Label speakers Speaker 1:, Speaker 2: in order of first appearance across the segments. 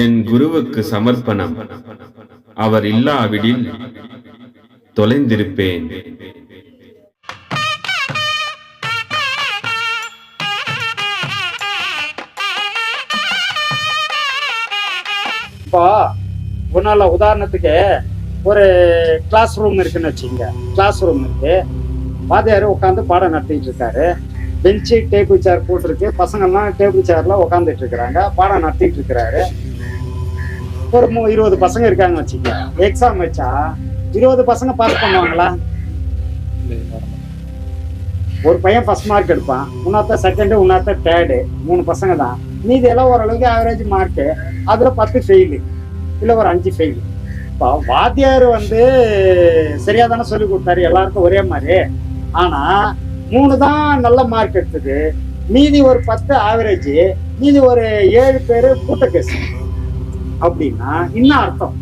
Speaker 1: என் குருவுக்கு சமர்ப்பணம். அவர் இல்லாவிடில் தொலைந்திருப்பேன்.
Speaker 2: இப்போ உன்னால உதாரணத்துக்கு ஒரு கிளாஸ் ரூம் இருக்குன்னு வச்சுங்க கிளாஸ் ரூம் இருக்கு. வாத்தியார் உட்காந்து பாடம் நடத்திட்டு இருக்காரு. பெஞ்சு டேபிள் சேர் போட்டிருக்கு. பசங்கள்லாம் டேபிள் சேர்ல உட்காந்துட்டு இருக்கிறாங்க. பாடம் நடத்திட்டு இருக்கிறாரு. ஒரு மூ இருபது பசங்க இருக்காங்க வச்சுக்க. எக்ஸாம் வச்சா இருபது பசங்க பாஸ் பண்ணுவாங்களா? ஒரு பையன் ஃபர்ஸ்ட் மார்க் எடுப்பான் உன்னாத்த செகண்டு உன்னாத்த தேர்டு மூணு பசங்க தான். மீதி எல்லாம் ஓரளவுக்கு ஆவரேஜ் மார்க்கு அதில் பத்து ஃபெயிலு இல்லை ஒரு அஞ்சு ஃபெயிலு இப்போ வாத்தியார் வந்து சரியா தானே சொல்லி கொடுத்தாரு எல்லாருக்கும் ஒரே மாதிரி. ஆனால் மூணு தான் நல்ல மார்க் எடுத்தது. மீதி ஒரு பத்து ஆவரேஜ் மீதி ஒரு ஏழு பேர் கூட்ட கேஸ் அப்படின்னா என்ன அர்த்தம்?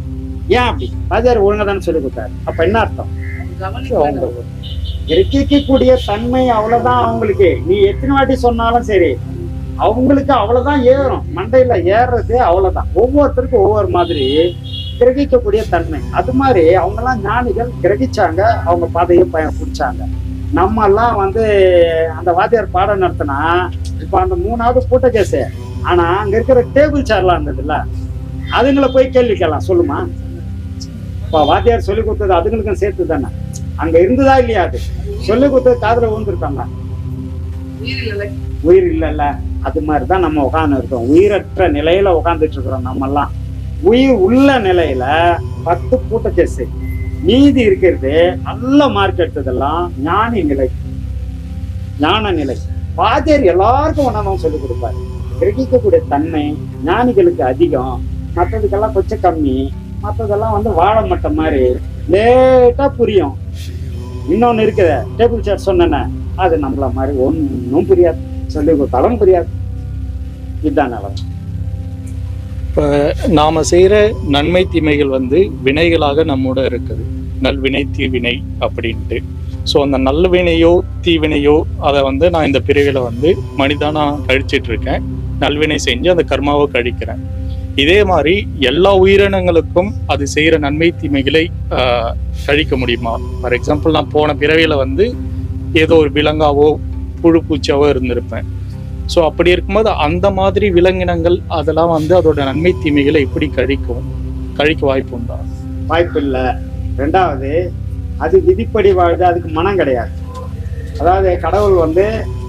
Speaker 2: ஏன் அப்படி? வாத்தியார் ஒழுங்கா தானே சொல்லி கொடுத்தாரு. அப்ப என்ன அர்த்தம்? கிரகிக்கக்கூடிய தன்மை அவ்வளவுதான் அவங்களுக்கு. நீ எத்தனை வாட்டி சொன்னாலும் சரி அவங்களுக்கு அவ்வளவுதான் ஏறும். மண்டையில ஏறுறது அவ்வளவுதான். ஒவ்வொருத்தருக்கும் ஒவ்வொரு மாதிரி கிரகிக்கக்கூடிய தன்மை. அது மாதிரி அவங்க எல்லாம் ஞானிகள் கிரகிச்சாங்க அவங்க பாதையை பய பிடிச்சாங்க. நம்ம எல்லாம் வந்து அந்த வாத்தியார் பாடம் நடத்தினா இப்ப அந்த மூணாவது கூட்ட கேஸ் ஆனா அங்க இருக்கிற டேபிள் சேர்லாம் இருந்ததுல்ல. அதுங்களை போய் கேள்வி கேட்கலாம். சொல்லுமா? இப்ப வாத்தியார் சொல்லி கொடுத்தது அதுங்களுக்கும் சேர்த்து தானே அங்க இருந்ததா இல்லையா அது? சொல்லி கொடுத்தது காதுல விழுந்திருக்காங்க உயிர் இல்லைல்ல. அது மாதிரி தான் நம்ம உட்கார்ந்து இருக்கோம். உயிரற்ற நிலையில உட்கார்ந்துட்டு இருக்கிறோம் நம்ம எல்லாம் உயிர் உள்ள நிலையில பத்து கூட்ட கேஸ் மீதி இருக்கிறது நல்ல மார்க் எடுத்ததெல்லாம் ஞானி நிலை. ஞான நிலை. வாத்தியார் எல்லாருக்கும் ஒன்னாதான் சொல்லி கொடுப்பாரு. கிரகிக்கக்கூடிய தன்மை ஞானிகளுக்கு அதிகம். மற்றதுக்கெல்லாம் கொஞ்சம் கம்மி. மற்றதெல்லாம் வந்து வாழை மட்டை மாதிரி. லேட்டா புரியும். இன்னொன்னு இருக்குது. டேபிள் சேர் சொன்னேனே அது நம்மள மாதிரி ஒன்றும் புரியாது. சொல்லி கொடுத்தாலும் புரியாது. இதுதான் நிலம்
Speaker 3: இப்போ நாம செய்கிற நன்மை தீமைகள் வந்து வினைகளாக நம்மோட இருக்குது. நல்வினை தீவினை அப்படின்ட்டு. ஸோ அந்த நல்லவினையோ தீவினையோ அதை வந்து நான் இந்த பிரிவில் வந்து மனிதனாக கழிச்சிட்டு இருக்கேன். நல்வினை செஞ்சு அந்த கர்மாவை கழிக்கிறேன். இதே மாதிரி எல்லா உயிரினங்களுக்கும் அது செய்கிற நன்மை தீமைகளை கழிக்க முடியுமா? ஃபார் எக்ஸாம்பிள் நான் போன பிறவியில் வந்து ஏதோ ஒரு விலங்காவோ புழு பூச்சாவோ இருந்திருப்பேன். ஸோ அப்படி இருக்கும்போது அந்த மாதிரி விலங்கினங்கள் அதெல்லாம் வந்து அதோட நன்மை தீமைகளை எப்படி கழிக்கும் கழிக்க வாய்ப்பு உண்டா?
Speaker 2: வாய்ப்பு இல்லை ரெண்டாவது அது விதிப்படி வாழ்ந்து அதுக்கு மனம் கிடையாது. அதாவது கடவுள் வந்து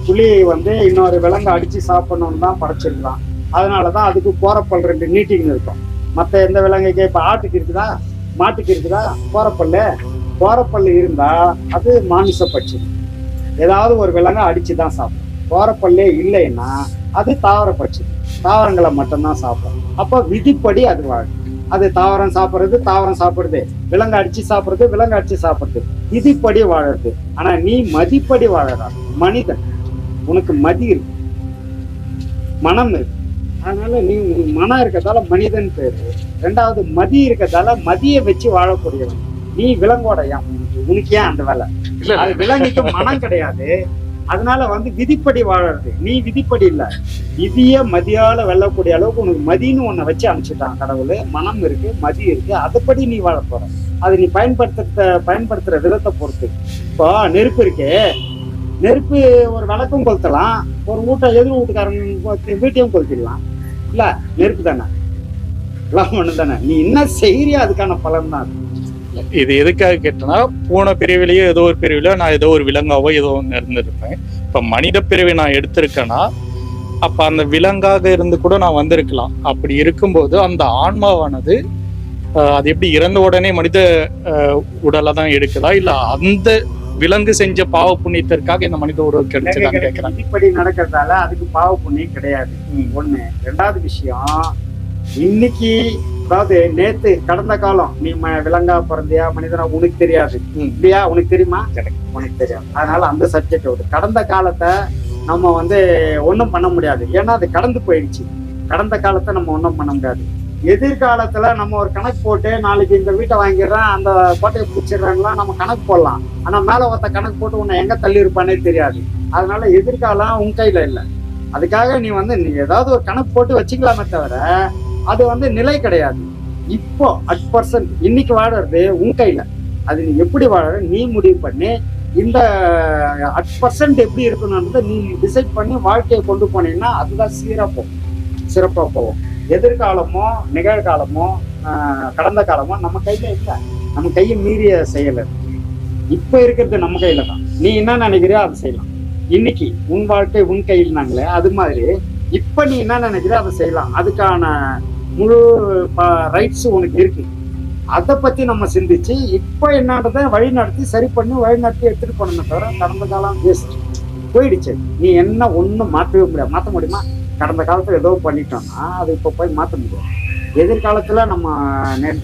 Speaker 2: புலியை வந்து இன்னொரு விலங்கு அடித்து சாப்பிடணும்னு தான் படைச்சிருக்கிறான் அதனால தான் அதுக்கு கோரப்பல் ரெண்டு நீட்டிங் இருக்கும். மற்ற எந்த விலங்குக்கு இப்போ ஆட்டுக்கு இருக்குதா? மாட்டுக்கு இருக்குதா? கோரப்பல் கோரப்பல் இருந்தா அது மாமிச பட்சி. ஏதாவது ஒரு விலங்கை அடித்து தான் சாப்பிடும். கோரப்பல்லே இல்லைன்னா அது தாவர பட்சி. தாவரங்களை மட்டும்தான் சாப்பிடும். அப்போ விதிப்படி அது வாழும். அது தாவரம் சாப்பிடுறது தாவரம் சாப்பிடுது விலங்கு அடிச்சு சாப்பிடுறது விலங்கு அடிச்சு சாப்பிடுறது. விதிப்படி வாழறது. ஆனா நீ மதிப்படி வாழறா மனிதன். உனக்கு மதி இருக்கு. மனம் இருக்கு. அதனால நீ மனம் இருக்கதால மனிதன் பேரு. ரெண்டாவது மதி இருக்கதால மதியை வச்சு வாழக்கூடியவன். நீ விலங்கோட ஏன் உனக்கு- ஏன் அந்த வேலை? அது விலங்குக்கு மனம் கிடையாது. அதனால வந்து விதிப்படி வாழறது. நீ விதிப்படி இல்ல. விதிய மதியால வெல்லக்கூடிய அளவுக்கு உனக்கு மதின்னு உன்னை வச்சு அனுப்பிச்சுட்டான் கடவுள். மனம் இருக்கு மதி இருக்கு. அதுபடி நீ வாழ போற. அது நீ பயன்படுத்த பயன்படுத்துற விதத்தை பொறுத்து. இப்போ நெருப்பு இருக்கே. நெருப்பு ஒரு விளக்கும் கொளுத்தலாம். ஒரு வீட்டை எதிர் வீட்டுக்காரங்க வீட்டையும் கொளுத்திடலாம். இல்ல நெருப்பு தானே? எல்லாம் ஒண்ணு தானே? நீ என்ன செய்யறியா அதுக்கான பலன் தான்
Speaker 3: இது எதுக்காக கேட்டேன்னா போன பிரிவிலேயோ ஏதோ ஒரு பிரிவிலோ நான் ஏதோ ஒரு விலங்காவோ ஏதோ ஒன்று இருந்திருப்பேன். இப்போ மனித பிரிவை நான் எடுத்திருக்கேன்னா அப்ப அந்த விலங்காக இருந்து கூட நான் வந்திருக்கலாம். அப்படி இருக்கும்போது அந்த ஆன்மாவானது அது எப்படி இறந்த உடனே மனித உடலை தான் எடுக்குதா? இல்ல அந்த விலங்கு செஞ்ச பாவ புண்ணியத்திற்காக இந்த மனித உடல் கிடைச்சதான்னு கேட்கிறேன்
Speaker 2: விதிப்படி நடக்கிறதால அதுக்கு பாவ புண்ணியம் கிடையாது. ஒண்ணு. ரெண்டாவது விஷயம் இன்னைக்கு அதாவது நேத்து கடந்த காலம் நீ விலங்கா பிறந்தியா மனிதனா உனக்கு தெரியாது. இல்லையா? உனக்கு தெரியுமா? உனக்கு தெரியாது. அதனால அந்த சப்ஜெக்ட் விடு கடந்த காலத்தை நம்ம வந்து ஒண்ணும் பண்ண முடியாது. ஏன்னா அது கடந்து போயிடுச்சு. கடந்த காலத்தை நம்ம ஒண்ணும் பண்ண முடியாது. எதிர்காலத்துல நம்ம ஒரு கணக்கு போட்டு நாளைக்கு இந்த வீட்டை வாங்கிடுறேன் அந்த கோட்டையை பிடிச்சிடுறாங்களா நம்ம கணக்கு போடலாம். ஆனா மேல ஒருத்த கணக்கு போட்டு உன்னை எங்க தள்ளி இருப்பானே தெரியாது. அதனால எதிர்காலம் உன் கையில இல்லை. அதுக்காக நீ வந்து நீ ஏதாவது ஒரு கணக்கு போட்டு வச்சுக்கலாமே தவிர அது வந்து நிலை கிடையாது. இப்போ அட் பர்சன்ட் இன்னைக்கு வாழறது உன் கையில. அது நீ எப்படி வாழற நீ முடிவு பண்ணி. இந்த அட் பர்சன்ட் எப்படி இருக்கணும்ன்றத நீ டிசைட் பண்ணி வாழ்க்கையை கொண்டு போனீங்கன்னா அதுதான் சீரா போகும் சிறப்பா போகும். எதிர்காலமோ நிகழ்காலமோ கடந்த காலமோ நம்ம கையில இல்லை. நம்ம கையை மீறிய செயல் இப்ப இருக்கிறது நம்ம கையில தான். நீ என்ன நினைக்கிறியோ அதை செய்யலாம். இன்னைக்கு உன் வாழ்க்கை உன் கையில் நாங்களே. அது மாதிரி இப்ப நீ என்ன நினைக்கிறியோ அதை செய்யலாம். அதுக்கான முழு ரைட்ஸ் உனக்கு இருக்கு. அதை பத்தி நம்ம சிந்திச்சு இப்போ என்னன்றதை வழி நடத்தி சரி பண்ணி வழி நடத்தி எடுத்துட்டு போனோமே தவிர கடந்த காலம் வேஸ்ட் போயிடுச்சு. நீ என்ன ஒன்றும் மாற்றவே முடியாது. மாற்ற முடியுமா? கடந்த காலத்துல ஏதோ பண்ணிட்டோம்னா அதை இப்போ போய் மாற்ற முடியும் எதிர்காலத்துல நம்ம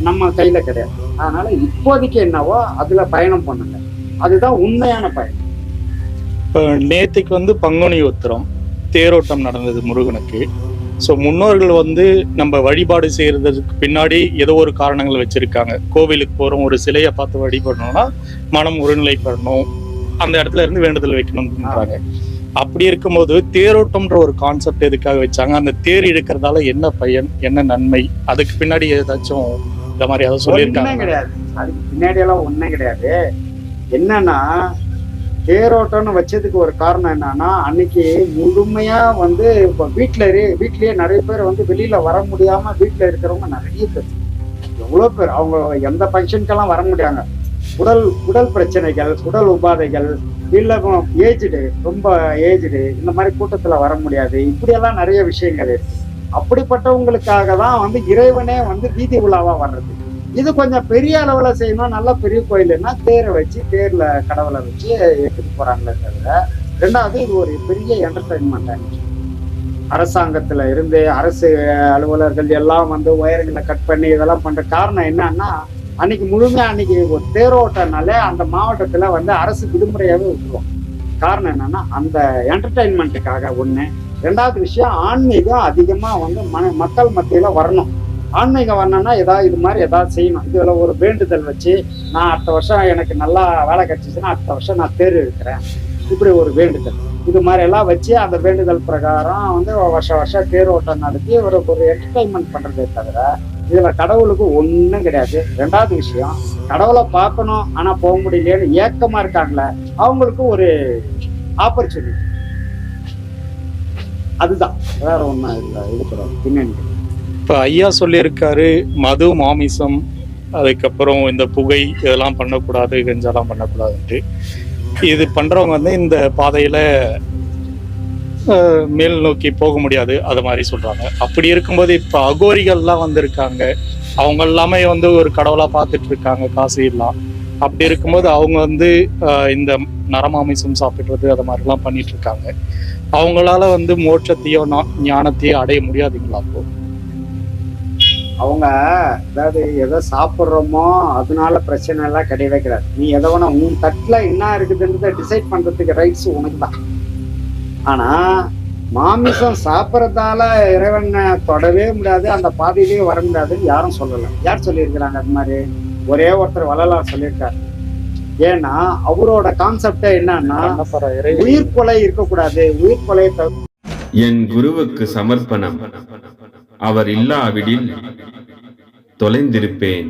Speaker 2: நம்ம கையில கிடையாது. அதனால இப்போதைக்கு என்னவோ அதுல பயணம் பண்ணுங்க. அதுதான் உண்மையான பயணம்.
Speaker 3: இப்போ நேத்திக்கு வந்து பங்குனி உத்திரம் தேரோட்டம் நடந்தது முருகனுக்கு. ஸோ முன்னோர்கள் வந்து நம்ம வழிபாடு செய்யறதுக்கு பின்னாடி ஏதோ ஒரு காரணங்கள் வச்சிருக்காங்க. கோவிலுக்கு போகிறோம் ஒரு சிலையை பார்த்து வழிபடணும்னா மனம் ஒருநிலைப்படணும். அந்த இடத்துல இருந்து வேண்டுதல் வைக்கணும்ன்றாங்க. அப்படி இருக்கும்போது தேரோட்டம்ன்ற ஒரு கான்செப்ட் எதுக்காக வச்சாங்க? அந்த தேர் இழுக்கிறதால என்ன பயன் என்ன நன்மை? அதுக்கு பின்னாடி ஏதாச்சும் இந்த மாதிரி ஏதாவது சொல்லியிருக்காங்க
Speaker 2: கிடையாது. அதுக்கு பின்னாடி எல்லாம் ஒண்ணும் கிடையாது. என்னன்னா தேரோட்டம்னு வச்சதுக்கு ஒரு காரணம் என்னன்னா அன்னைக்கு முழுமையா வந்து இப்போ வீட்டுல இரு- வீட்லயே நிறைய பேர் வந்து வெளியில வர முடியாம வீட்டுல இருக்கிறவங்க நிறைய பேர். எவ்வளவு பேர்? அவங்க எந்த ஃபங்க்ஷனுக்கெல்லாம் வர முடியாங்க. உடல் உடல் பிரச்சனைகள் உடல் உபாதைகள் இல்லை ஏஜ்டு ரொம்ப ஏஜ்டு இந்த மாதிரி கூட்டத்தில் வர முடியாது. இப்படியெல்லாம் நிறைய விஷயங்கள் இருக்கு. அப்படிப்பட்டவங்களுக்காக தான் வந்து இறைவனே வந்து வீதி உலாவாக வர்றது. இது கொஞ்சம் பெரிய அளவில் செய்யணும் நல்ல பெரிய கோயில்னா தேரை வச்சு தேரில் கடவுளை வச்சு எடுத்துட்டு போகிறாங்களே தவிர ரெண்டாவது இது ஒரு பெரிய என்டர்டைன்மெண்ட் அரசாங்கத்தில் இருந்து அரசு அலுவலர்கள் எல்லாம் வந்து ஒயரிங்களை கட் பண்ணி இதெல்லாம் பண்ணுற காரணம் என்னன்னா அன்னைக்கு முழுமையா அன்னைக்கு ஒரு தேரோட்டனாலே அந்த மாவட்டத்துல வந்து அரசு விடுமுறையாவே விட்டுருவோம் காரணம் என்னன்னா அந்த என்டர்டைன்மெண்ட்டுக்காக ஒண்ணு. ரெண்டாவது விஷயம் ஆன்மீகம் அதிகமா வந்து மன மக்கள் மத்தியில வரணும். ஆன்மீகம் வரணும்னா ஏதாவது இது மாதிரி ஏதாவது செய்யணும். இதுல ஒரு வேண்டுதல் வச்சு நான் அடுத்த வருஷம் எனக்கு நல்லா வேலை கிடைச்சிச்சுன்னா அடுத்த வருஷம் நான் தேர் இருக்கிறேன் இப்படி ஒரு வேண்டுதல். இது மாதிரி எல்லாம் வச்சு அந்த வேண்டுதல் பிரகாரம் வந்து வருஷம் வருஷம் தேர் ஓட்டம் நடத்தி ஒரு ஒரு என்டர்டைன்மெண்ட் பண்றதே தவிர இதுல கடவுளுக்கு ஒண்ணும் கிடையாது. ரெண்டாவது விஷயம் கடவுளை பார்க்கணும் ஆனா போக முடியலையேன்னு ஏக்கமா இருக்காங்கள அவங்களுக்கு ஒரு ஆப்பர்ச்சுனிட்டி அதுதான். வேற ஒன்றும் இல்லை. பின்னணி.
Speaker 3: இப்போ ஐயா சொல்லியிருக்காரு மது மாமிசம் அதுக்கப்புறம் இந்த புகை இதெல்லாம் பண்ணக்கூடாது கஞ்சாலாம் பண்ணக்கூடாதுன்ட்டு. இது பண்றவங்க வந்து இந்த பாதையில மேல் நோக்கி போக முடியாது அது மாதிரி சொல்றாங்க. அப்படி இருக்கும்போது இப்போ அகோரிகள்லாம் வந்திருக்காங்க. அவங்க எல்லாமே வந்து ஒரு கடவுளா பார்த்துட்டு இருக்காங்க காசு எல்லாம். அப்படி இருக்கும்போது அவங்க வந்து இந்த நரமாமிசம் சாப்பிடுறது அது மாதிரிலாம் பண்ணிட்டு இருக்காங்க அவங்களால வந்து மோட்சத்தையோ ஞானத்தையோ அடைய முடியாதுங்களா அப்போ?
Speaker 2: அவங்க அதாவது எதை சாப்பிட்றோமோ அதனால பிரச்சனை எல்லாம் கிடையவே கிடையாது. நீ எதை வேணா உன் தட்டுல என்ன இருக்குதுன்றத டிசைட் பண்றதுக்கு ரைட்ஸ் உனக்கு தான் ஆனா மாமிசம் சாப்பிட்றதால இறைவனை தொடவே முடியாது அந்த பாதையிலேயே வர முடியாதுன்னு யாரும் சொல்லலை. யார் சொல்லியிருக்கிறாங்க அது மாதிரி? ஒரே ஒருத்தர் வள்ளலார் சொல்லியிருக்காரு. ஏன்னா அவரோட கான்செப்டே என்னன்னா உயிர் கொலை இருக்கக்கூடாது உயிர் கொலை
Speaker 1: என் குருவுக்கு சமர்ப்பணம். அவர் இல்லாவிடில் தொலைந்திருப்பேன்.